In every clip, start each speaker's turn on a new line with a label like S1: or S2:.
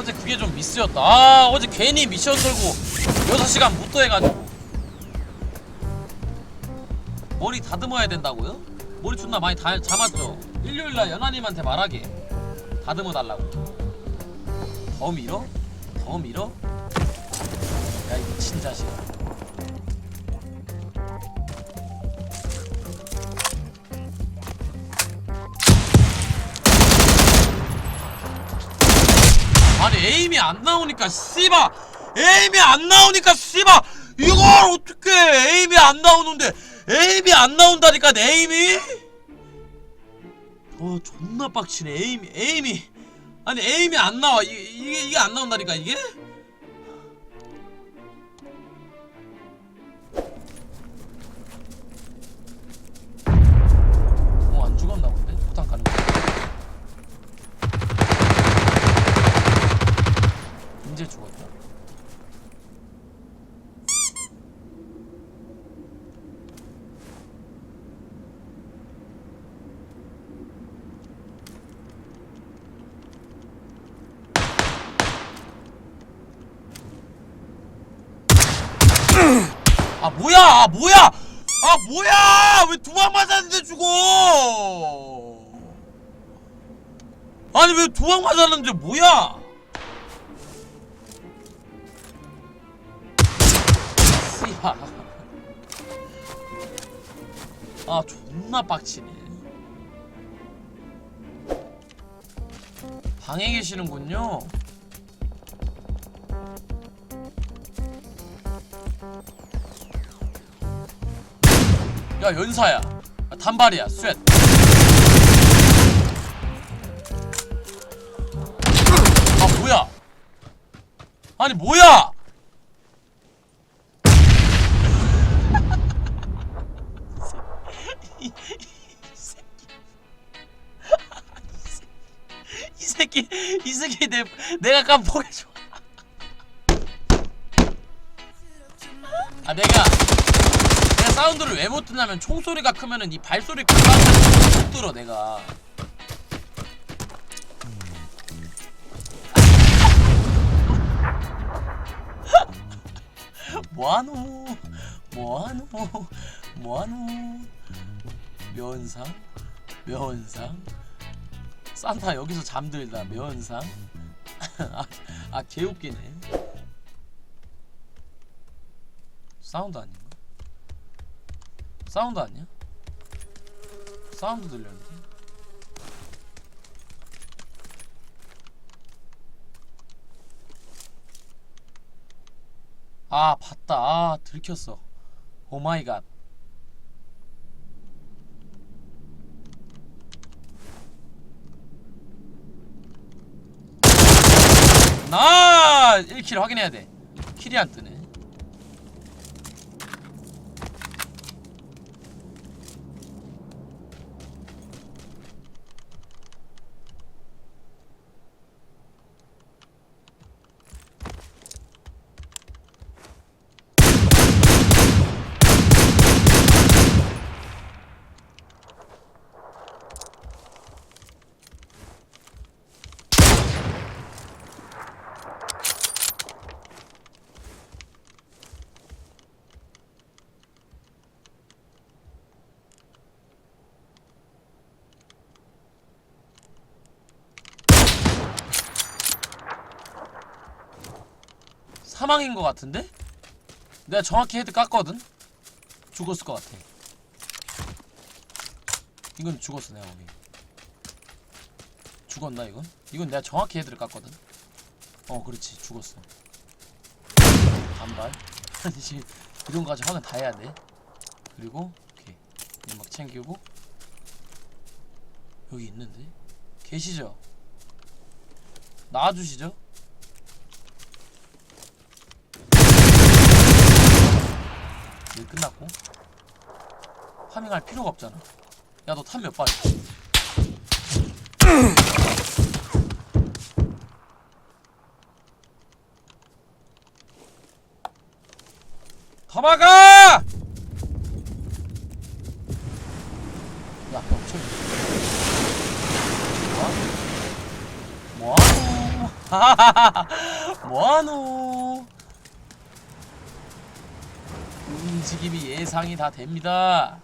S1: 어제 그게 좀 미스였다 아 어제 괜히 미션 걸고 6시간 못 더해가지고 머리 다듬어야 된다고요? 머리 존나 많이 다, 잠았죠? 일요일날 연하님한테 말하게 다듬어 달라고 더 밀어? 더 밀어? 야 이 미친 자식아 에임이 안 나오니까 씨바. 에임이 안 나오니까 씨바. 이걸 어떻게 에임이 안 나오는데 에임이 안 나온다니까 에임이? 어 존나 빡치네. 에임이 에임이. 아니 에임이 안 나와. 이, 이게 이게 안 나온다니까 이게 죽었다. 아 뭐야? 아 뭐야? 아 뭐야? 왜 두 방 맞았는데 죽어? 아니 왜 두 방 맞았는데 뭐야 아 존나 빡치네. 방에 계시는군요. 야 연사야. 아, 단발이야. 쇳. 아 뭐야? 아니 뭐야? 이 새끼 내 내가 깜빡해줘. 아 내가 내가 사운드를 왜 못 듣냐면 총소리가 크면은 이 발소리 금방 못 들어 내가. 뭐하노? 뭐하노? 뭐하노? 면상? 면상 산타 여기서 잠들다 면상 아, 아 개웃기네 사운드 아닌가? 사운드 아니야? 사운드 들렸는데? 아 봤다 아 들켰어 오마이갓 나 1킬 확인해야 돼. 킬이 안 뜨네 사망인 것 같은데? 내가 정확히 헤드 깠거든? 죽었을 것 같아 이건 죽었어 내가 보기 죽었나 이건? 이건 내가 정확히 헤드를 깠거든 어 그렇지 죽었어 단발 아니지 이런 거까지 확인 다 해야 돼 그리고 오케이 막 챙기고 여기 있는데 계시죠? 나와주시죠? 일 끝났고 파밍할 필요가 없잖아 야 너 탄 몇 발? 더 막아! 야 벽쳐 뭐하노? 뭐하노? 뭐하노 움직임이 예상이 다 됩니다.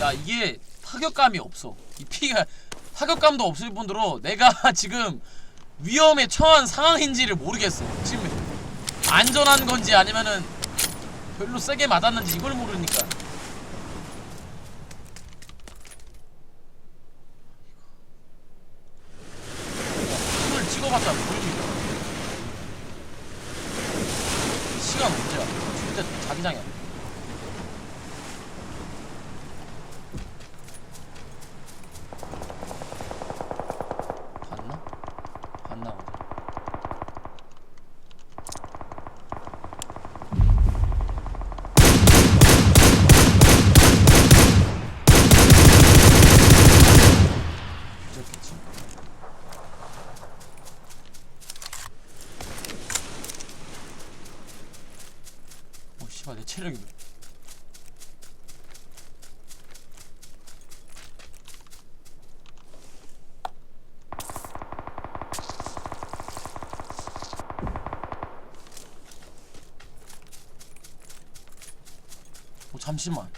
S1: 야 이게 타격감이 없어. 이 피가 타격감도 없을 뿐더러 내가 지금 위험에 처한 상황인지를 모르겠어 지금 안전한 건지 아니면은 별로 세게 맞았는지 이걸 모르니까 이걸 찍어봤자 모르니까 시간 언제야 진짜 자기장이야 봤나? 봤나 보다. 그렇겠지? 오 씨발 내 체력이 왜- 오 잠시만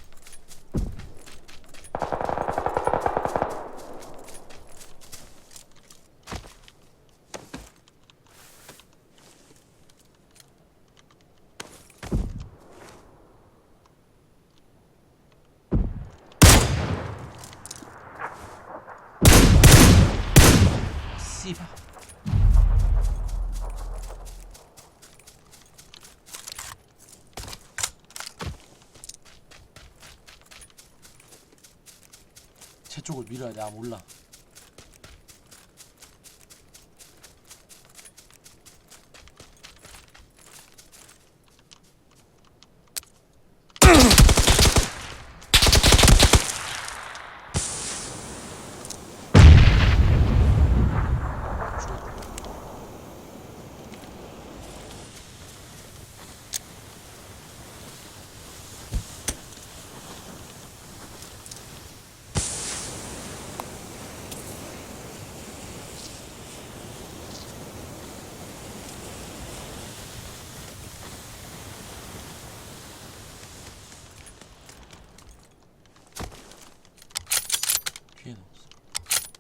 S1: 씨발 제 쪽을 밀어야 돼. 아 몰라.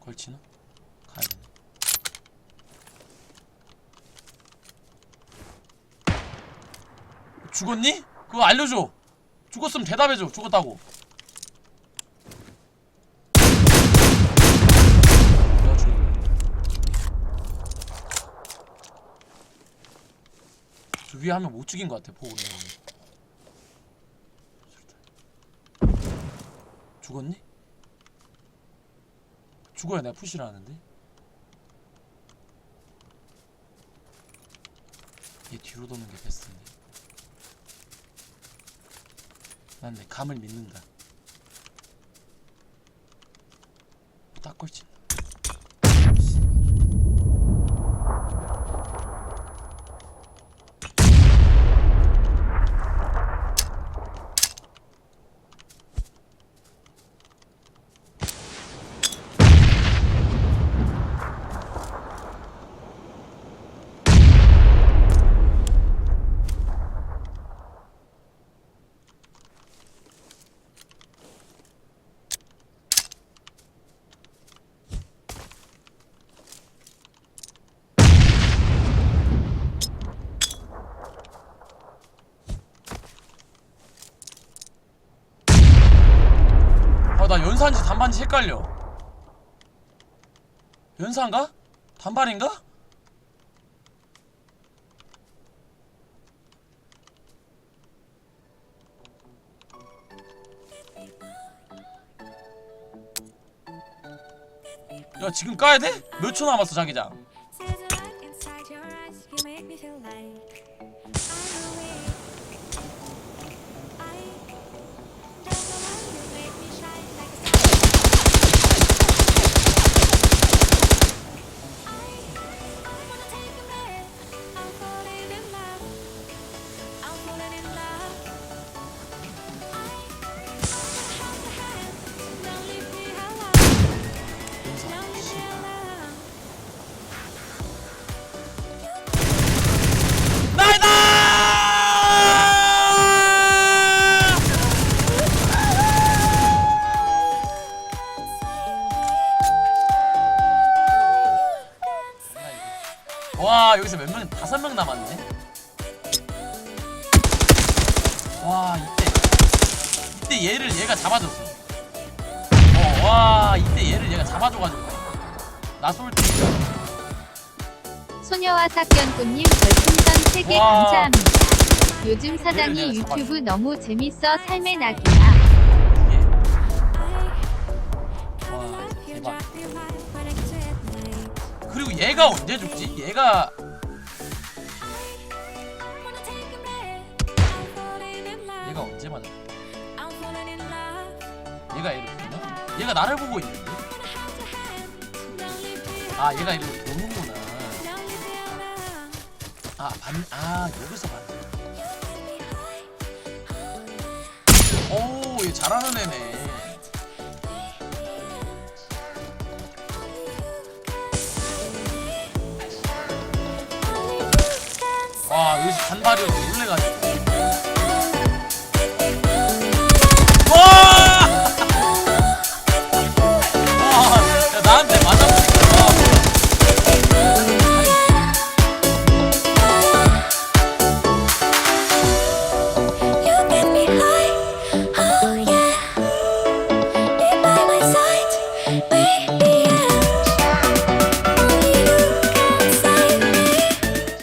S1: 걸치나? 가야 되네. 죽었니? 그거 알려줘. 죽었으면 대답해줘. 죽었다고. 저 위에 하면 못 죽인 것 같아. 보고. 죽었니? 죽어야 내가 푸시를 하는데. 얘 뒤로 도는 게 베스트인데. 난 내 감을 믿는다. 딱 걸친다. 아, 나 연사인지 단반인지 헷갈려. 연사인가? 단발인가? 야 지금 까야 돼? 몇 초 남았어 자기장? 와 여기서 몇 명? 다섯 명 남았네. 와 이때 이때 얘를 얘가 잡아줬어. 어, 와 이때 얘를 얘가 잡아줘가지고 나쏠 때.
S2: 소녀와 삭견꾼님 별풍선 3개
S1: 와.
S2: 감사합니다. 요즘 사장이 유튜브 너무 재밌어 삶의 낙이야.
S1: 이게 와 대박. 그리고 얘가 언제 죽지?
S3: Love.
S1: 얘가 언제 맞아? 얘가 보나? 얘가 나를 보고 있는데? 아 얘가 이렇게
S3: alone.
S1: 아 반, 아 여기서 반. 오, 얘 잘하는 애네. 단발이어서 놀래가지고.